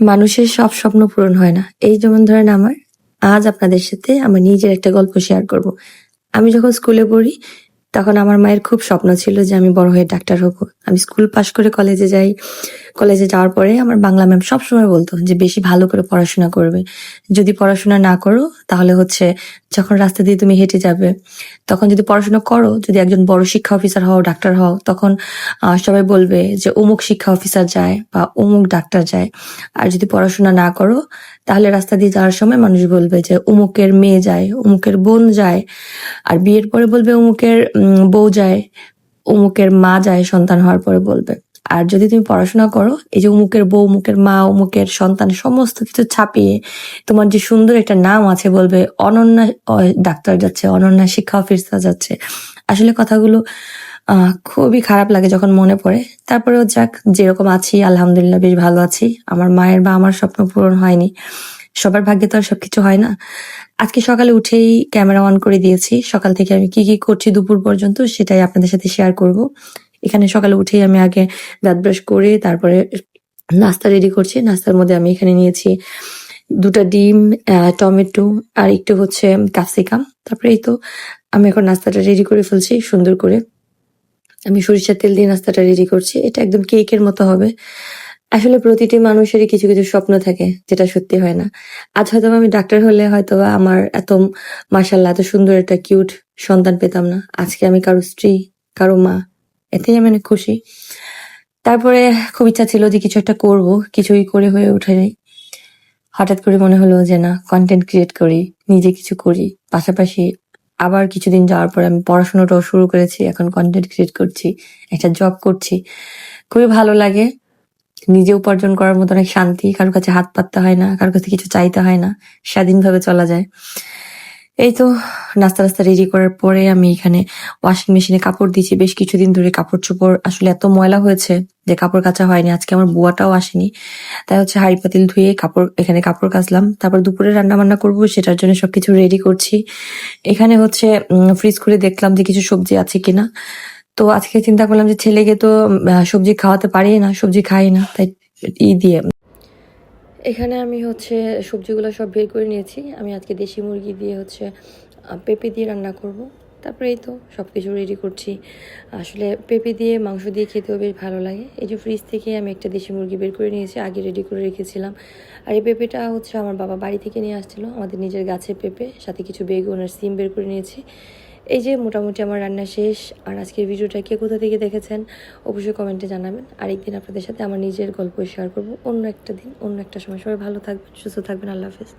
মানুষের সব স্বপ্ন পূরণ হয় না। এই যেমন ধরেন আমার, আজ আপনাদের সাথে আমার নিজের একটা গল্প শেয়ার করব। আমি যখন স্কুলে পড়ি, তখন আমার মায়ের খুব স্বপ্ন ছিল যে আমি বড় হয়ে ডাক্তার হব। আমি স্কুল পাশ করে কলেজে যাই। কলেজে যাওয়ার পরে আমার বাংলা ম্যাম সবসময় বলতো যে, বেশি ভালো করে পড়াশোনা করবে। যদি পড়াশোনা না করো, তাহলে হচ্ছে যখন রাস্তা দিয়ে তুমি হেঁটে যাবে, তখন যদি পড়াশোনা করো, যদি একজন বড় শিক্ষা অফিসার হও, ডাক্তার হও, তখন সবাই বলবে যে, অমুক শিক্ষা অফিসার যায় বা অমুক ডাক্তার যায়। আর যদি পড়াশোনা না করো, তাহলে রাস্তা দিয়ে যাওয়ার সময় মানুষ বলবে যে, অমুকের মেয়ে যায়, অমুকের বোন যায়। আর বিয়ের পরে বলবে, অমুকের বউ যায়। অমুকের মা যায় সন্তান হওয়ার পরে বলবে, আর যদি তুমি পড়াশোনা করো, এই যে অমুকের বউ অমুকের মা অমুকের সন্তান, সমস্ত কিছু ছাপিয়ে তোমার যে সুন্দর একটা নাম আছে বলবে, অনন্যা ডাক্তার যাচ্ছে, অনন্যা শিক্ষা অফিসার যাচ্ছে। আসলে কথাগুলো খুবই খারাপ লাগে যখন মনে পড়ে। তারপরেও যাক, যেরকম আছি, আলহামদুলিল্লাহ, বেশ ভালো আছি। আমার মায়ের বা আমার স্বপ্ন পূরণ হয়নি। সবার ভাগ্যে তো আর সবকিছু হয় না। আজকে সকালে উঠেই ক্যামেরা অন করে দিয়েছি। সকাল থেকে আমি কি কি করছি দুপুর পর্যন্ত সেটাই আপনাদের সাথে শেয়ার করব। এখানে সকালে উঠেই আমি আগে দাঁত ব্রাশ করে তারপরে নাস্তা রেডি করছি। নাস্তার মধ্যে আমি এখানে নিয়েছি দুটো ডিম টমেটো আর একটু হচ্ছে ক্যাপসিকাম। তারপরে এই তো আমি এখন নাস্তাটা রেডি করে ফেলছি সুন্দর করে। আমি সরিষার তেল দিয়ে নাস্তাটা রেডি করছি। এটা একদম কেকের মতো হবে। আসলে প্রতিটি মানুষেরই কিছু কিছু স্বপ্ন থাকে, যেটা সত্যি হয় না। আজ হয়তো আমি ডাক্তার হলে হয়তো বা আমার এত মার্শাল্লাহ এত সুন্দর একটা কিউট সন্তান পেতাম না। আজকে আমি কারও স্ত্রী, কারও মা, এতেই আমি অনেক খুশি। তারপরে খুব ইচ্ছা ছিল যে কিছু একটা করব, কিছুই করে হয়ে ওঠেনি হঠাৎ করে মনে হলো যে না কন্টেন্ট ক্রিয়েট করি, নিজে কিছু করি। পাশাপাশি আবার কিছুদিন যাওয়ার পর আমি পড়াশোনাটাও শুরু করেছি, এখন কন্টেন্ট ক্রিয়েট করছি, একটা জব করছি। খুবই ভালো লাগে। নিজে উপার্জন করার মতো অনেক শান্তি কারোর কাছে হাত পাততে হয় না কারোর কাছে কিছু চাইতে হয় না, স্বাধীনভাবে চলা যায়। এই তো নাস্তা নাস্তা রেডি করার পরে আমি এখানে ওয়াশিং মেশিনে কাপড় দিয়েছি। বেশ কিছুদিন ধরে কাপড় চোপড় আসলে এত ময়লা হয়েছে যে কাপড় কাচা হয়নি। আজকে আমার বুয়াটাও আসেনি। তাই হচ্ছে হাড়ি পাতিল ধুয়ে কাপড়, এখানে কাপড় কাচলাম। তারপর দুপুরে রান্না বান্না করব, সেটার জন্য সবকিছু রেডি করছি। এখানে হচ্ছে ফ্রিজ করে দেখলাম যে কিছু সবজি আছে কিনা। তো আজকে চিন্তা করলাম যে ছেলেকে তো সবজি খাওয়াতে পারি না, সবজি খাই না, তাই ই দিয়ে। এখানে আমি হচ্ছে সবজিগুলো সব বের করে নিয়েছি। আমি আজকে দেশি মুরগি দিয়ে হচ্ছে পেঁপে দিয়ে রান্না করব। তারপরে এই তো সব কিছু রেডি করছি। আসলে পেঁপে দিয়ে মাংস দিয়ে খেতেও বেশ ভালো লাগে। এই যে ফ্রিজ থেকে আমি একটা দেশি মুরগি বের করে নিয়েছি, আগে রেডি করে রেখেছিলাম। আর এই পেঁপেটা হচ্ছে আমার বাবা বাড়ি থেকে নিয়ে আসছিল, আমাদের নিজের গাছের পেঁপে, সাথে কিছু বেগুন আর সিম বের করে নিয়েছি। এই যে মোটামুটি আমার রান্না শেষ, আর আজকের ভিডিওটা কে কোথা থেকে দেখেছেন অবশ্যই কমেন্টে জানাবেন। আরেকদিন আপনাদের সাথে আমার নিজের গল্প শেয়ার করব। অন্য একটা দিন, অন্য একটা সময়। সবাই ভালো থাকবেন, সুস্থ থাকবেন। আল্লাহ হাফেজ।